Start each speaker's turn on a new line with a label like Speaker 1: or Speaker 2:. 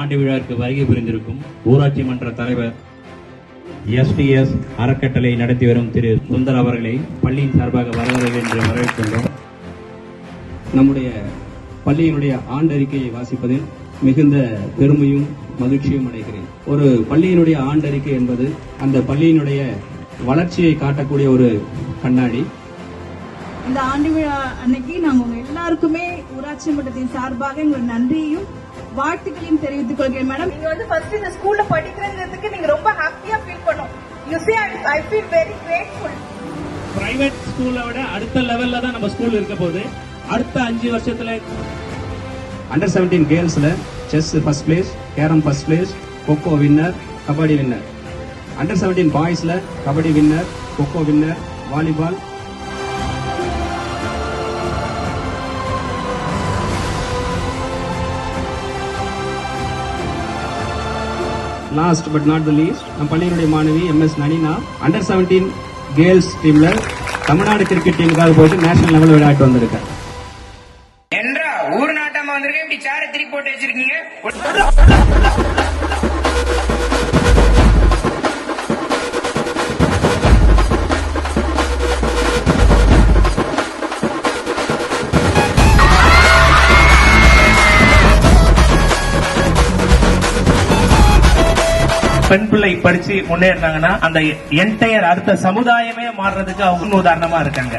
Speaker 1: ஆண்டு விழாவிற்கு வருகை புரிந்திருக்கும் ஊராட்சி மன்ற தலைவர் எஸ்டிஎஸ் அறக்கட்டளை நடத்தி வரும் திரு சுந்தர் அவர்களை பள்ளியின் சார்பாக வரவர்கள் என்று வரவேற்கின்றோம்.
Speaker 2: நம்முடைய பள்ளியினுடைய ஆண்டறிக்கையை வாசிப்பதில் மிகுந்த பெருமையும் மகிழ்ச்சியும் அடைகிறேன். ஒரு பள்ளியினுடைய ஆண்டறிக்கை என்பது அந்த பள்ளியினுடைய வளர்ச்சியை காட்டக்கூடிய ஒரு கண்ணாடி.
Speaker 3: இந்த ஆண்டு விழா அன்னைக்கு நாங்க உங்க எல்லாருக்குமே ஊராட்சி மன்றத்தின் சார்பாக எங்களோட நன்றியையும் வாழ்த்துக்களையும் தெரிவித்துக் கொள்கிறேன் மேடம்.
Speaker 4: நீங்க வந்து ஃபர்ஸ்ட் இந்த ஸ்கூல்ல படிக்கிறதுக்கு நீங்க ரொம்ப ஹாப்பியா ஃபீல் பண்ணும் you see I feel very grateful
Speaker 5: private ஸ்கூலை விட அடுத்த லெவல்ல தான் நம்ம ஸ்கூல் இருக்க போகுது. அடுத்த அஞ்சு வருஷத்துல
Speaker 2: under seventeen கேர்ள்ஸ்ல chess first place carrom first place kho kho winner kabaddi winner under seventeen பாய்ஸ்ல kabaddi winner kho kho winner volleyball last but not the least நம் பள்ளியினுடைய மாணவி M S Nanina under seventeen girls டீம்ல Tamil Nadu cricket டீமுக்காக போயிட்டு national level விளையாட்டு வந்திருக்காரு.
Speaker 6: என்றா ஊர் நாட்டமா வந்திருக்கேன் இப்படி சேர திருப்பி போட்டு வச்சிருக்கீங்க?
Speaker 5: பெண் பிள்ளை படிச்சு முன்னேறினாங்கன்னா அந்த என்டையர் அடுத்த சமுதாயமே மாறுறதுக்கு அவங்க உதாரணமா இருக்காங்க.